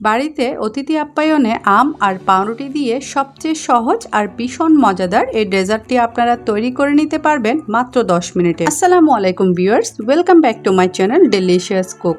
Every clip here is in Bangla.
বাড়িতে অতিথি আপ্যায়নে আম আর পাউরুটি দিয়ে সবচেয়ে সহজ আর ভীষণ মজাদার এই ডেজার্টটি আপনারা তৈরি করে নিতে পারবেন মাত্র 10 মিনিটে। আসসালামু আলাইকুম viewers, welcome back to my channel delicious cook.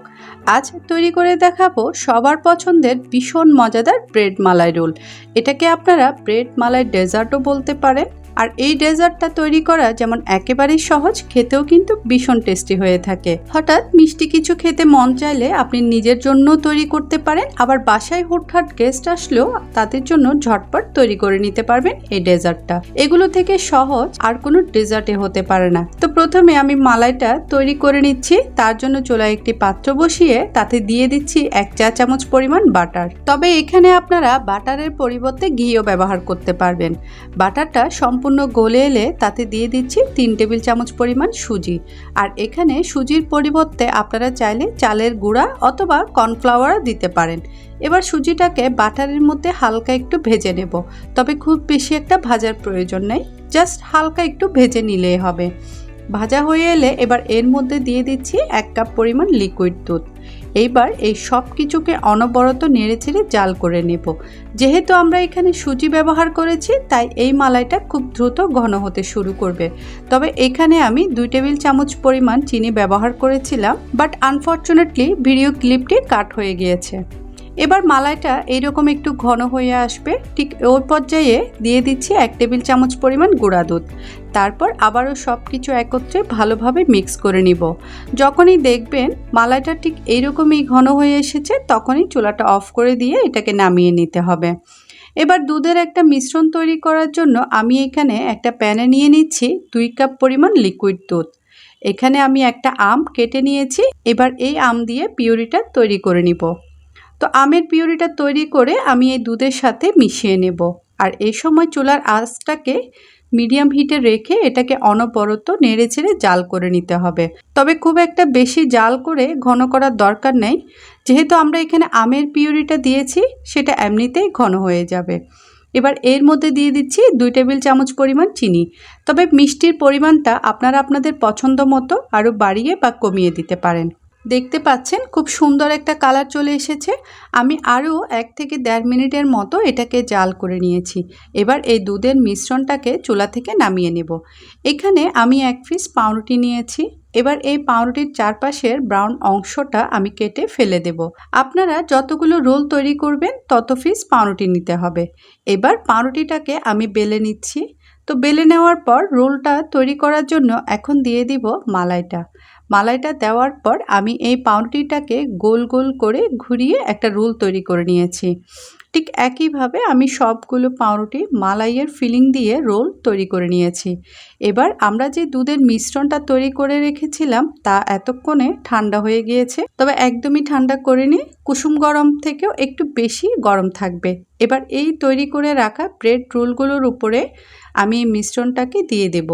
আজ তৈরি করে দেখাবো সবার পছন্দের ভীষণ মজাদার ব্রেড মালাই রোল। এটাকে আপনারা ব্রেড মালাই ডেজার্টও বলতে পারেন। আর এই ডেজার্টটা তৈরি করা যেমন একেবারেই সহজ, খেতেও কিন্তু ভীষণ টেস্টি হয়ে থাকে। হঠাৎ মিষ্টি কিছু খেতে মন চাইলে আপনি নিজের জন্য তৈরি করতে পারেন, আবার বাসায় হুটহাট গেস্ট আসলেও তাদের জন্য ঝটপট তৈরি করে নিতে পারবেন এই ডেজার্টটা। এগুলো থেকে সহজ আর কোনো ডেজার্টে হতে পারে না। তো প্রথমে আমি মালাইটা তৈরি করে নিচ্ছি, তার জন্য চুলায় একটি পাত্র বসিয়ে তাতে দিয়ে দিচ্ছি এক চা চামচ পরিমাণ বাটার। তবে এখানে আপনারা বাটারের পরিবর্তে ঘিও ব্যবহার করতে পারবেন। বাটারটা সম্পূর্ণ গলে এলে তাতে দিয়ে দিচ্ছি তিন টেবিল চামচ পরিমাণ সুজি। আর এখানে সুজির পরিবর্তে আপনারা চাইলে চালের গুঁড়া অথবা কর্নফ্লাওয়ার দিতে পারেন। এবার সুজিটাকে বাটারের মধ্যে হালকা একটু ভেজে নেব। তবে খুব বেশি একটা ভাজার প্রয়োজন নেই, জাস্ট হালকা একটু ভেজে নিলেই হবে। ভাজা হয়ে এলে এবার এর মধ্যে দিয়ে দিচ্ছি এক কাপ পরিমাণ লিকুইড দুধ। এইবার এই সব কিছুকে অনবরত নেড়েচেড়ে জাল করে নেব। যেহেতু আমরা এখানে সুজি ব্যবহার করেছি, তাই এই মালাইটা খুব দ্রুত ঘন হতে শুরু করবে। তবে এখানে আমি দুই টেবিল চামচ পরিমাণ চিনি ব্যবহার করেছিলাম বাট আনফর্চুনেটলি ভিডিও ক্লিপটি কাট হয়ে গিয়েছে। এবার মালাইটা এইরকম একটু ঘন হয়ে আসবে, ঠিক ওই পর্যায়ে দিয়ে দিচ্ছি এক টেবিল চামচ পরিমাণ গুঁড়া দুধ। তারপর আবারও সব কিছু একত্রে ভালোভাবে মিক্স করে নিব। যখনই দেখবেন মালাইটা ঠিক এইরকমই ঘন হয়ে এসেছে, তখনই চুলাটা অফ করে দিয়ে এটাকে নামিয়ে নিতে হবে। এবার দুধের একটা মিশ্রণ তৈরি করার জন্য আমি এখানে একটা প্যানে নিয়ে নিচ্ছি দুই কাপ পরিমাণ লিকুইড দুধ। এখানে আমি একটা আম কেটে নিয়েছি, এবার এই আম দিয়ে পিউরিটা তৈরি করে নিব। তো আমের পিউরিটা তৈরি করে আমি এই দুধের সাথে মিশিয়ে নেব। আর এই সময় চুলার আঁচটাকে মিডিয়াম হিটে রেখে এটাকে অনবরত নেড়ে ছেড়ে জাল করে নিতে হবে। তবে খুব একটা বেশি জাল করে ঘন করার দরকার নেই। যেহেতু আমরা এখানে আমের পিউরিটা দিয়েছি, সেটা এমনিতেই ঘন হয়ে যাবে। এবার এর মধ্যে দিয়ে দিচ্ছি দুই টেবিল চামচ পরিমাণ চিনি। তবে মিষ্টির পরিমাণটা আপনারা আপনাদের পছন্দ মতো আরও বাড়িয়ে বা কমিয়ে দিতে পারেন। দেখতে পাচ্ছেন খুব সুন্দর একটা কালার চলে এসেছে। আমি আরও এক থেকে দেড় মিনিটের মতো এটাকে জাল করে নিয়েছি। এবার এই দুধের মিশ্রণটাকে চুলা থেকে নামিয়ে নেব। এখানে আমি এক পিস পাউরুটি নিয়েছি। এবার এই পাউরুটির চারপাশের ব্রাউন অংশটা আমি কেটে ফেলে দেব। আপনারা যতগুলো রোল তৈরি করবেন, তত পিস পাউরুটি নিতে হবে। এবার পাউরুটিটাকে আমি বেলে নিচ্ছি। তো বেলে নেওয়ার পর রোলটা তৈরি করার জন্য এখন দিয়ে দিব মালাইটা। মালাইটা দেওয়ার পর আমি এই পাউরুটিটাকে গোল গোল করে ঘুরিয়ে একটা রোল তৈরি করে নিয়েছি। ঠিক একইভাবে আমি সবগুলো পাউরুটি মালাইয়ের ফিলিং দিয়ে রোল তৈরি করে নিয়েছি। এবার আমরা যে দুধের মিশ্রণটা তৈরি করে রেখেছিলাম তা এতক্ষণে ঠান্ডা হয়ে গিয়েছে। তবে একদমই ঠান্ডা করিনি, কুসুম গরম থেকেও একটু বেশি গরম থাকবে। এবার এই তৈরি করে রাখা ব্রেড রোলগুলোর উপরে আমি এই মিশ্রণটাকে দিয়ে দেব।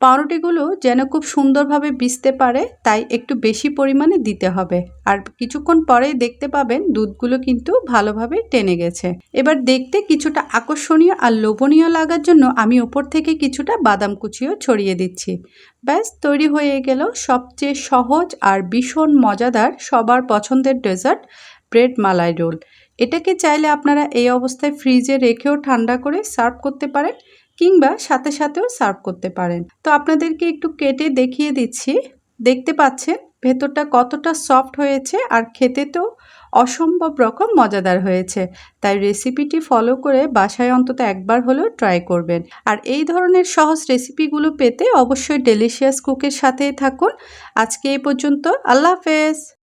পাউরুটিগুলো যেন খুব সুন্দরভাবে বিছতে পারে, তাই একটু বেশি পরিমাণে দিতে হবে। আর কিছুক্ষণ পরেই দেখতে পাবেন দুধগুলো কিন্তু ভালোভাবে টেনে গেছে। এবার দেখতে কিছুটা আকর্ষণীয় আর লোভনীয় লাগার জন্য আমি ওপর থেকে কিছুটা বাদাম কুচিও ছড়িয়ে দিচ্ছি। ব্যাস, তৈরি হয়ে গেল সবচেয়ে সহজ আর ভীষণ মজাদার, সবার পছন্দের ডেজার্ট, ব্রেড মালাই রোল। এটাকে চাইলে আপনারা এই অবস্থায় ফ্রিজে রেখেও ঠান্ডা করে সার্ভ করতে পারেন। কিংবা সাথে সাথেও সার্ভ করতে পারেন। তো আপনাদেরকে একটু কেটে দেখিয়ে দিচ্ছি। দেখতে পাচ্ছেন ভেতরটা কতটা সফট হয়েছে আর খেতে তো অসম্ভব রকম মজাদার হয়েছে। তাই রেসিপিটি ফলো করে বাসায় অন্তত একবার হলেও ট্রাই করবেন। আর এই ধরনের সহজ রেসিপিগুলো পেতে অবশ্যই ডেলিশিয়াস কুকের সাথেই থাকুন। আজকে এই পর্যন্ত। আল্লাহ হাফেজ।